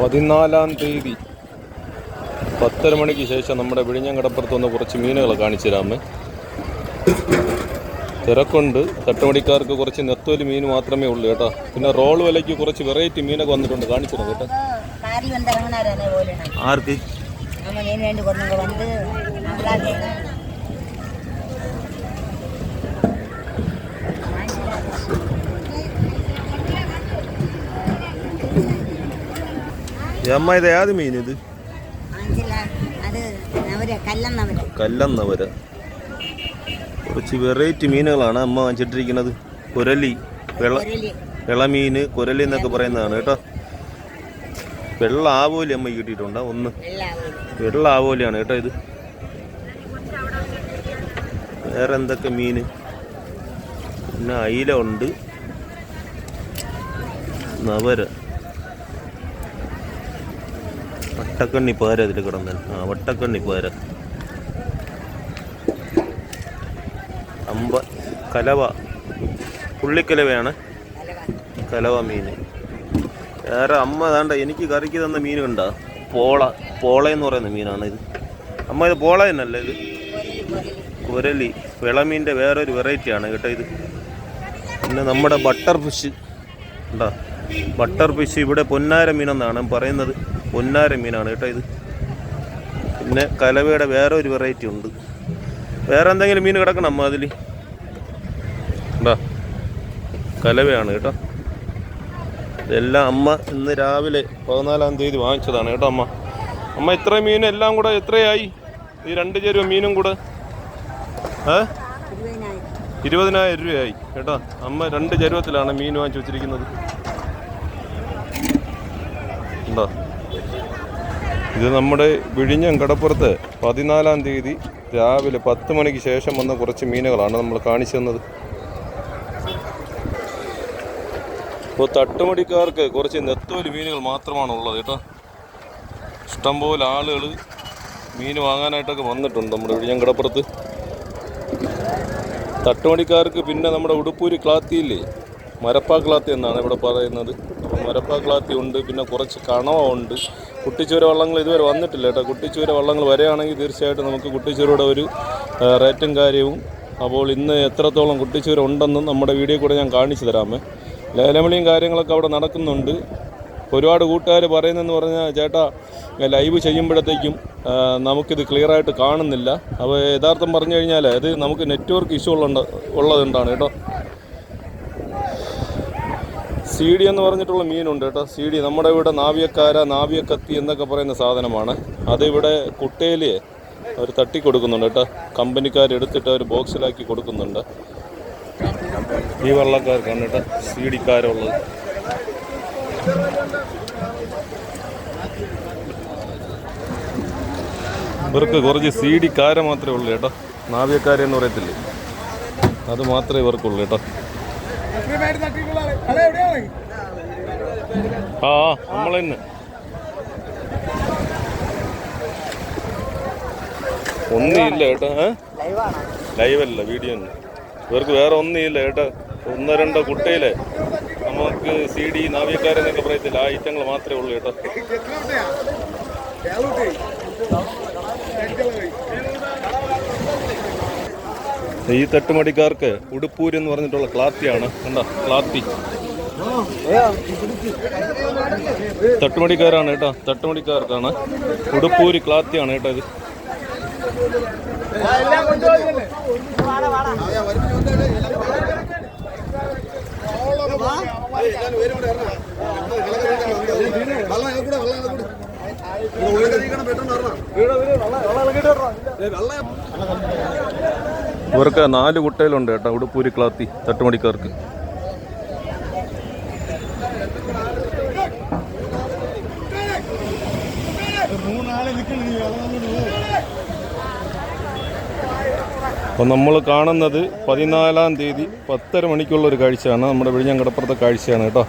പതിനാലാം തീയതി പത്തര മണിക്ക് ശേഷം നമ്മുടെ വിഴിഞ്ഞങ്കടപ്പുറത്ത് വന്ന് കുറച്ച് മീനുകൾ കാണിച്ചു തരാമേ തിരക്കുണ്ട്. തട്ടുപണിക്കാർക്ക് കുറച്ച് നെത്തോലി മീൻ മാത്രമേ ഉള്ളൂ കേട്ടോ. പിന്നെ റോൾ വിലയ്ക്ക് കുറച്ച് വെറൈറ്റി മീനൊക്കെ വന്നിട്ടുണ്ട്. കാണിച്ചു തരാം കേട്ടോ. ആർക്ക് അമ്മ ഇത്? ഏത് മീൻ കല്ലന്നവര. കുറച്ച് വെറൈറ്റി മീനുകളാണ് അമ്മ വാങ്ങിച്ചിട്ടിരിക്കുന്നത്. കുരലി വെള്ള വെള്ളമീൻ കുരലി എന്നൊക്കെ പറയുന്നതാണ് കേട്ടോ. വെള്ള ആവോലി അമ്മ കിട്ടിയിട്ടുണ്ട്? ഒന്ന്. വെള്ള ആവോലിയാണ് കേട്ടോ ഇത്. വേറെ എന്തൊക്കെ മീൻ? പിന്നെ അയില ഉണ്ട്. നവര. വട്ടക്കണ്ണി പേര അതിൽ കിടന്നു. ആ വട്ടക്കണ്ണി പേര. അമ്പ കലവ. പുള്ളിക്കലവയാണ് കലവ മീൻ. വേറെ അമ്മ വേണ്ട എനിക്ക് കറിക്ക് തന്ന മീൻ പോള പോള എന്ന് പറയുന്ന മീനാണ് ഇത്. അമ്മ ഇത് പോള തന്നെയല്ലേ ഇത്? കുരലി. വിളമീന്റെ വേറൊരു വെറൈറ്റിയാണ് കേട്ടോ ഇത്. പിന്നെ നമ്മുടെ ബട്ടർ ഫിഷ്. ഉണ്ടോ? ബട്ടർ ഫിഷ് ഇവിടെ പൊന്നാര മീനെന്നാണ് പറയുന്നത്. പൊന്നാര മീനാണ് കേട്ടോ ഇത്. പിന്നെ കലവയുടെ വേറെ ഒരു വെറൈറ്റി ഉണ്ട്. വേറെ എന്തെങ്കിലും മീൻ കിടക്കണം അമ്മ അതിൽ ഉണ്ടാ കലവയാണ് കേട്ടോ. ഇതെല്ലാം അമ്മ ഇന്ന് രാവിലെ പതിനാലാം തീയതി വാങ്ങിച്ചതാണ് കേട്ടോ അമ്മ. അമ്മ ഇത്ര മീൻ എല്ലാം കൂടെ എത്രയായി? ഈ രണ്ട് ചേരുവ മീനും കൂടെ? ഏ? ഇരുപതിനായിരം രൂപയായി കേട്ടോ. അമ്മ രണ്ട് ചരുവത്തിലാണ് മീൻ വാങ്ങിച്ചു വെച്ചിരിക്കുന്നത്. ഉണ്ടോ ഇത് നമ്മുടെ വിഴിഞ്ഞം കടപ്പുറത്ത് പതിനാലാം തീയതി രാവിലെ പത്ത് മണിക്ക് ശേഷം വന്ന കുറച്ച് മീനുകളാണ് നമ്മൾ കാണിച്ചു തന്നത്. ഇപ്പോൾ തട്ടുമടിക്കാർക്ക് കുറച്ച് നെത്തോലി മീനുകൾ മാത്രമാണ് ഉള്ളത് കേട്ടോ. ഇഷ്ടംപോലെ ആളുകൾ മീൻ വാങ്ങാനായിട്ടൊക്കെ വന്നിട്ടുണ്ട് നമ്മുടെ വിഴിഞ്ഞം കടപ്പുറത്ത് തട്ടുമടിക്കാർക്ക് പിന്നെ നമ്മുടെ ഉടുപ്പൂരി ക്ലാത്തിയില്ലേ? മരപ്പാ ക്ലാത്തി എന്നാണ് ഇവിടെ പറയുന്നത്. അപ്പോൾ മരപ്പാ ക്ലാത്തി ഉണ്ട് പിന്നെ കുറച്ച് കണവ ഉണ്ട്. കുട്ടിച്ചൂര വള്ളങ്ങൾ ഇതുവരെ വന്നിട്ടില്ല കേട്ടോ. കുട്ടിച്ചൂര വള്ളങ്ങൾ വരികയാണെങ്കിൽ തീർച്ചയായിട്ടും നമുക്ക് കുട്ടിച്ചൂരയുടെ ഒരു റേറ്റും കാര്യവും. അപ്പോൾ ഇന്ന് എത്രത്തോളം കുട്ടിച്ചൂര ഉണ്ടെന്നും നമ്മുടെ വീഡിയോ കൂടെ ഞാൻ കാണിച്ചു തരാമേ. ലേലവിളിയും കാര്യങ്ങളൊക്കെ അവിടെ നടക്കുന്നുണ്ട്. ഒരുപാട് കൂട്ടുകാർ പറയുന്നതെന്ന് പറഞ്ഞാൽ ചേട്ടാ ലൈവ് ചെയ്യുമ്പോഴത്തേക്കും നമുക്കിത് ക്ലിയറായിട്ട് കാണുന്നില്ല. അപ്പോൾ യഥാർത്ഥം പറഞ്ഞു കഴിഞ്ഞാൽ അത് നമുക്ക് നെറ്റ്വർക്ക് ഇഷ്യൂ ഉള്ള ഉള്ളതുകൊണ്ടാണ് കേട്ടോ. സി ഡി എന്ന് പറഞ്ഞിട്ടുള്ള മീനുണ്ട് കേട്ടോ. സി ഡി നമ്മുടെ ഇവിടെ നാവിയക്കാര നാവിയക്കത്തി എന്നൊക്കെ പറയുന്ന സാധനമാണ്. അതിവിടെ കുട്ടയിൽ അവർ തട്ടി കൊടുക്കുന്നുണ്ട് കേട്ടോ. കമ്പനിക്കാർ എടുത്തിട്ട് അവർ ബോക്സിലാക്കി കൊടുക്കുന്നുണ്ട്. ഈ വള്ളക്കാർക്കാണ് കേട്ടോ സി ഡിക്കാരുള്ളത് ഇവർക്ക് കുറച്ച് സി ഡി കാര മാത്രമേ ഉള്ളൂ കേട്ടോ. നാവിയക്കാരെന്ന് പറയത്തില്ലേ? അത് മാത്രമേ ഇവർക്കുള്ളൂ കേട്ടോ. ആ നമ്മൾ തന്നെ. ഒന്നില്ല കേട്ടോ ലൈവല്ല വീഡിയോ ഇവർക്ക് വേറെ ഒന്നുമില്ല കേട്ടോ ഒന്ന് രണ്ടോ കുട്ടയിലെ നമുക്ക് സി ഡി നാവികക്കാരെന്നൊക്കെ പറയത്തില്ല? ആ ഐറ്റങ്ങൾ മാത്രമേ ഉള്ളൂ കേട്ടോ ഈ തട്ടുമടിക്കാർക്ക് ഉടുപ്പൂര് എന്ന് പറഞ്ഞിട്ടുള്ള ക്ലാത്തിയാണ്. കണ്ടോ? ക്ലാത്തി. തട്ടുമടിക്കാരാണ് കേട്ടോ. തട്ടുമടിക്കാർക്കാണ് ഉടുപ്പൂരി ക്ലാത്തിയാണ് കേട്ടോ ഇത്. ഇവർക്ക് നാല് കുട്ടയിലുണ്ട് കേട്ടോ ഉടുപ്പൂരി ക്ലാത്തി തട്ടുമടിക്കാർക്ക് അപ്പോൾ നമ്മൾ കാണുന്നത് പതിനാലാം തീയതി പത്തര മണിക്കുള്ള ഒരു കാഴ്ചയാണ്. നമ്മുടെ വിഴിഞ്ഞം കടപ്പുറത്തെ കാഴ്ചയാണ് കേട്ടോ.